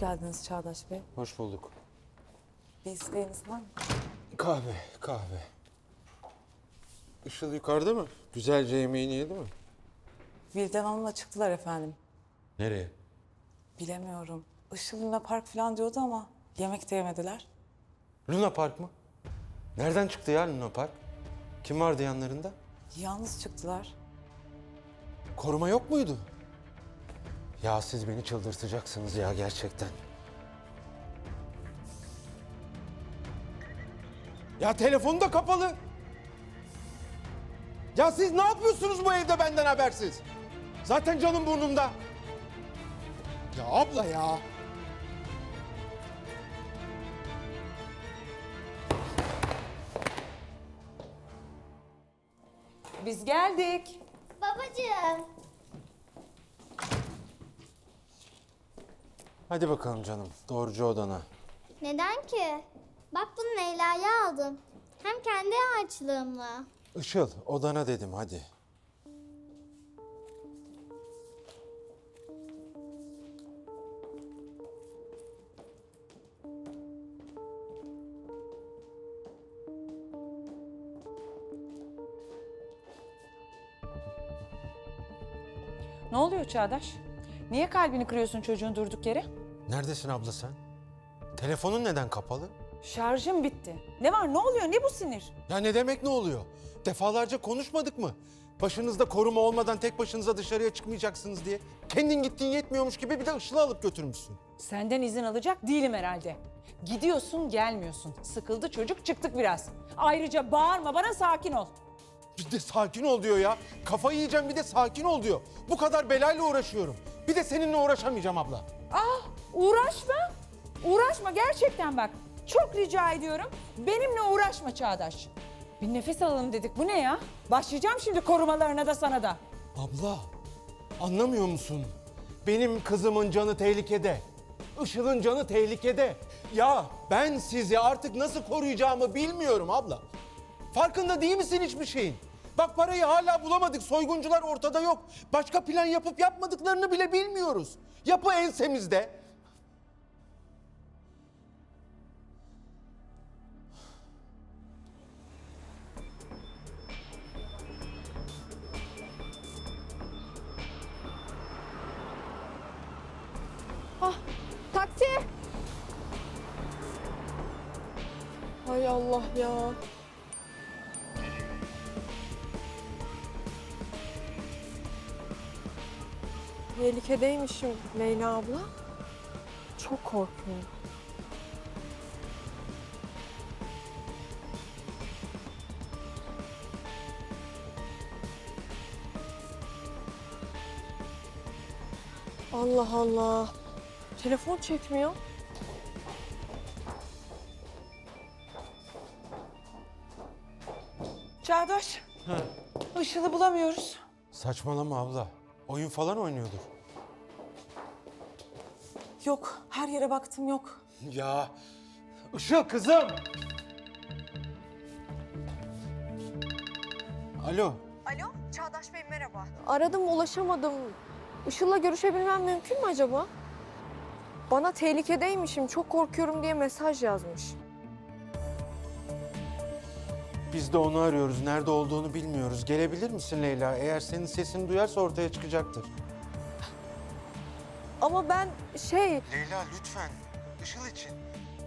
geldiniz Çağdaş Bey. Hoş bulduk. Bir isteğiniz var mı? Kahve, kahve. Işıl yukarıda mı? Güzelce yemeğini yedi mi? Vildan Hanım'la çıktılar efendim. Nereye? Bilemiyorum. Işıl Luna Park falan diyordu ama yemek de yemediler. Luna Park mı? Nereden çıktı ya Luna Park? Kim vardı yanlarında? Yalnız çıktılar. Koruma yok muydu? Ya siz beni çıldırtacaksınız ya gerçekten. Ya telefonu da kapalı. Ya siz ne yapıyorsunuz bu evde benden habersiz? Zaten canım burnumda. Ya abla ya. Biz geldik. Babacığım. Hadi bakalım canım doğrucu odana. Neden ki? Bak bunu Leyla'ya aldım. Hem kendi harçlığımla. Işıl odana dedim hadi. Ne oluyor Çağdaş? Niye kalbini kırıyorsun çocuğun durduk yere? Neredesin abla sen? Telefonun neden kapalı? Şarjım bitti. Ne var ne oluyor ne bu sinir? Ya ne demek ne oluyor? Defalarca konuşmadık mı? Başınızda koruma olmadan tek başınıza dışarıya çıkmayacaksınız diye. Kendin gittiğin yetmiyormuş gibi bir de Işıl'ı alıp götürmüşsün. Senden izin alacak değilim herhalde. Gidiyorsun gelmiyorsun. Sıkıldı çocuk çıktık biraz. Ayrıca bağırma bana sakin ol. Bir de sakin ol diyor ya. Kafayı yiyeceğim bir de sakin ol diyor. Bu kadar belayla uğraşıyorum. Bir de seninle uğraşamayacağım abla. Uğraşma. Uğraşma gerçekten bak. Çok rica ediyorum. Benimle uğraşma Çağdaş. Bir nefes alalım dedik. Bu ne ya? Başlayacağım şimdi korumalarına da sana da. Abla, anlamıyor musun? Benim kızımın canı tehlikede. Işıl'ın canı tehlikede. Ya ben sizi artık nasıl koruyacağımı bilmiyorum abla. Farkında değil misin hiçbir şeyin? Bak parayı hala bulamadık. Soyguncular ortada yok. Başka plan yapıp yapmadıklarını bile bilmiyoruz. Yapı ensemizde. Taksi! Hay Allah ya. Tehlikedeymişim Leyla abla. Çok korkuyorum. Allah Allah. Telefon çekmiyor. Çağdaş. Işıl'ı bulamıyoruz. Saçmalama abla. Oyun falan oynuyordur. Yok, her yere baktım yok. Ya Işıl kızım. Alo. Alo, Çağdaş Bey merhaba. Aradım, ulaşamadım. Işıl'la görüşebilmem mümkün mü acaba? Bana tehlikedeymişim, çok korkuyorum diye mesaj yazmış. Biz de onu arıyoruz. Nerede olduğunu bilmiyoruz. Gelebilir misin Leyla? Eğer senin sesini duyarsa ortaya çıkacaktır. Ama ben şey, Leyla lütfen. Işıl için.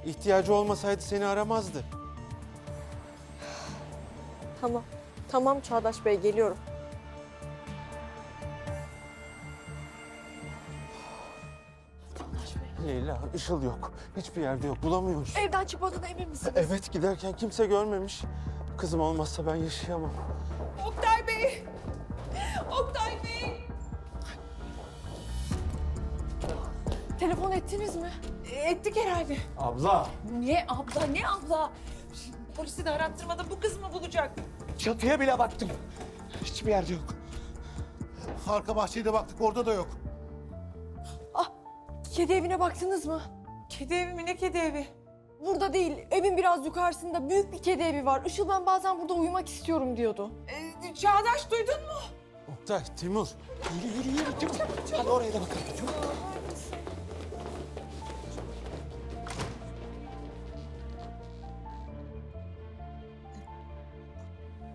İhtiyacı olmasaydı seni aramazdı. tamam. Tamam Çağdaş Bey, geliyorum. Leyla, Işıl yok. Hiçbir yerde yok. Bulamıyoruz. Evden çıkmadığına emin misiniz? Evet, giderken kimse görmemiş. Kızım olmazsa ben yaşayamam. Oktay Bey! Oktay Bey! Telefon ettiniz mi? E, Ettik herhalde. Abla. Ne abla ne abla? Polisi de arattırmadan bu kız mı bulacak? Çatıya bile baktım. Hiçbir yerde yok. Arka bahçeye de baktık orada da yok. Kedi evine baktınız mı? Kedi evi mi? Ne kedi evi? Burada değil, evin biraz yukarısında büyük bir kedi evi var. Işıl ben bazen burada uyumak istiyorum diyordu. Ee, Çağdaş duydun mu? Oktay, Timur. Yürü yürü yürü Timur. Hadi oraya da bakalım. Çabuk.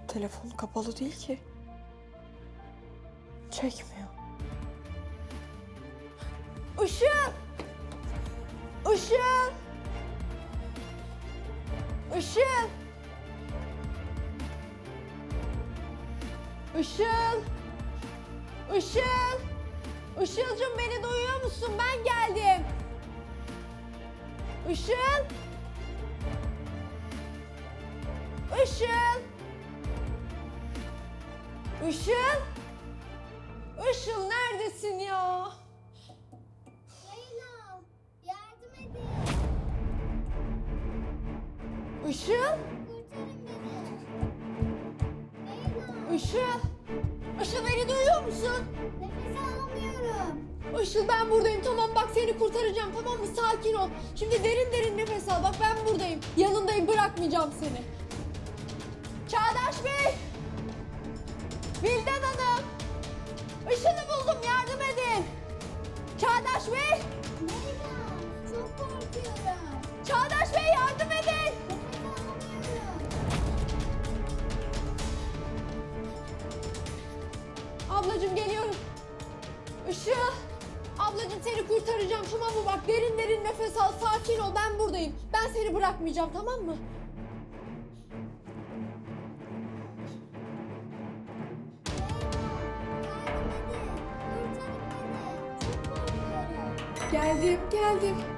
Telefon kapalı değil ki. Çekmiyor. Işıl! Işıl! Işıl! Işıl! Işıl! Işılcığım beni duyuyor musun? Ben geldim. Işıl! Işıl! Işıl! Işıl neredesin ya? Işıl! Işıl! Işıl beni duyuyor musun? nefes alamıyorum. Işıl ben buradayım tamam bak seni kurtaracağım tamam mı sakin ol. Şimdi derin derin nefes al bak ben buradayım. Yanındayım bırakmayacağım seni. Çağdaş Bey! Vildan Hanım! Işıl'ı buldum yardım edin. Çağdaş Bey! Leyla tamam mı? Bak derin derin nefes al sakin ol ben buradayım. Ben seni bırakmayacağım tamam mı? Geldim, geldim.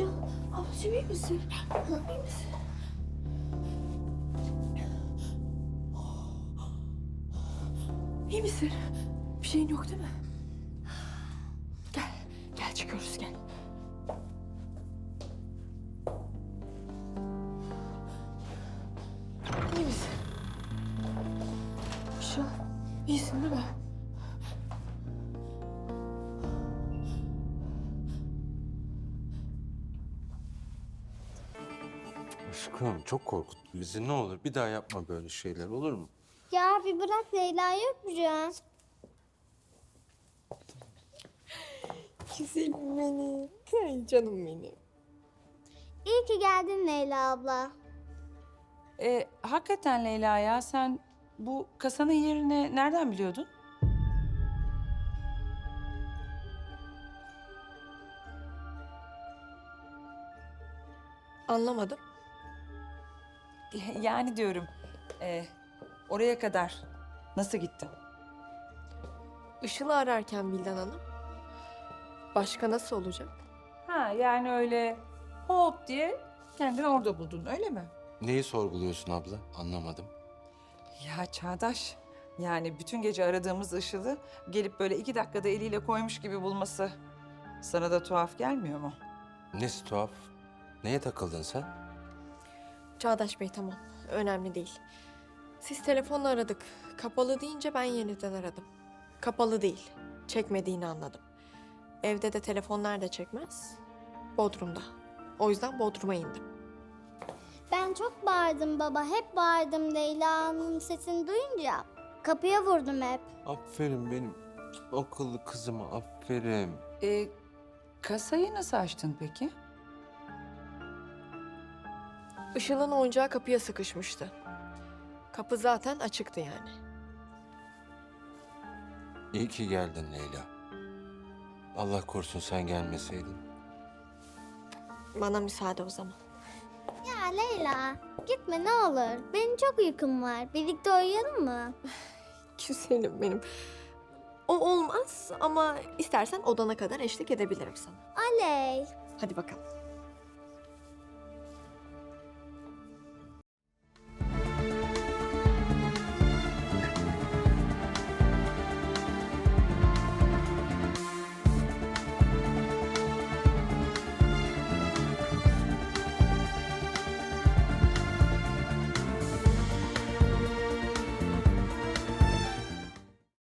Işıl! Ablacığım iyi misin? İyi misin? İyi misin? Bir şeyin yok değil mi? Gel, gel çıkıyoruz gel. İyi misin? Işıl, iyisin değil mi? Aşkım çok korkuttun bizi. Ne olur bir daha yapma böyle şeyler olur mu? Ya bir bırak Leyla'yı öpeceğim. Güzelim benim. Ay canım benim. İyi ki geldin Leyla abla. E, hakikaten Leyla ya sen bu kasanın yerini nereden biliyordun? Anlamadım. Yani diyorum e, oraya kadar nasıl gittin? Işıl'ı ararken Bildan Hanım. Başka nasıl olacak? Ha yani öyle hop diye kendini orada buldun öyle mi? Neyi sorguluyorsun abla? Anlamadım. Ya Çağdaş yani bütün gece aradığımız ışığı gelip böyle iki dakikada eliyle koymuş gibi bulması sana da tuhaf gelmiyor mu? Nesi tuhaf? Neye takıldın sen? Çağdaş Bey tamam. Önemli değil. Siz telefonla aradık. Kapalı deyince ben yeniden aradım. Kapalı değil. Çekmediğini anladım. Evde de telefon nerede çekmez? Bodrum'da. O yüzden Bodrum'a indim. Ben çok bağırdım baba. Hep bağırdım Leyla'nın sesini duyunca. Kapıya vurdum hep. Aferin benim akıllı kızıma aferin. E, kasayı nasıl açtın peki? Işıl'ın oyuncağı kapıya sıkışmıştı. Kapı zaten açıktı yani. İyi ki geldin Leyla. Allah korusun sen gelmeseydin. Bana müsaade o zaman. Ya Leyla gitme ne olur. Benim çok uykum var. Birlikte uyuyalım mı? Güzelim benim. O olmaz ama istersen odana kadar eşlik edebilirim sana. Aley. Hadi bakalım.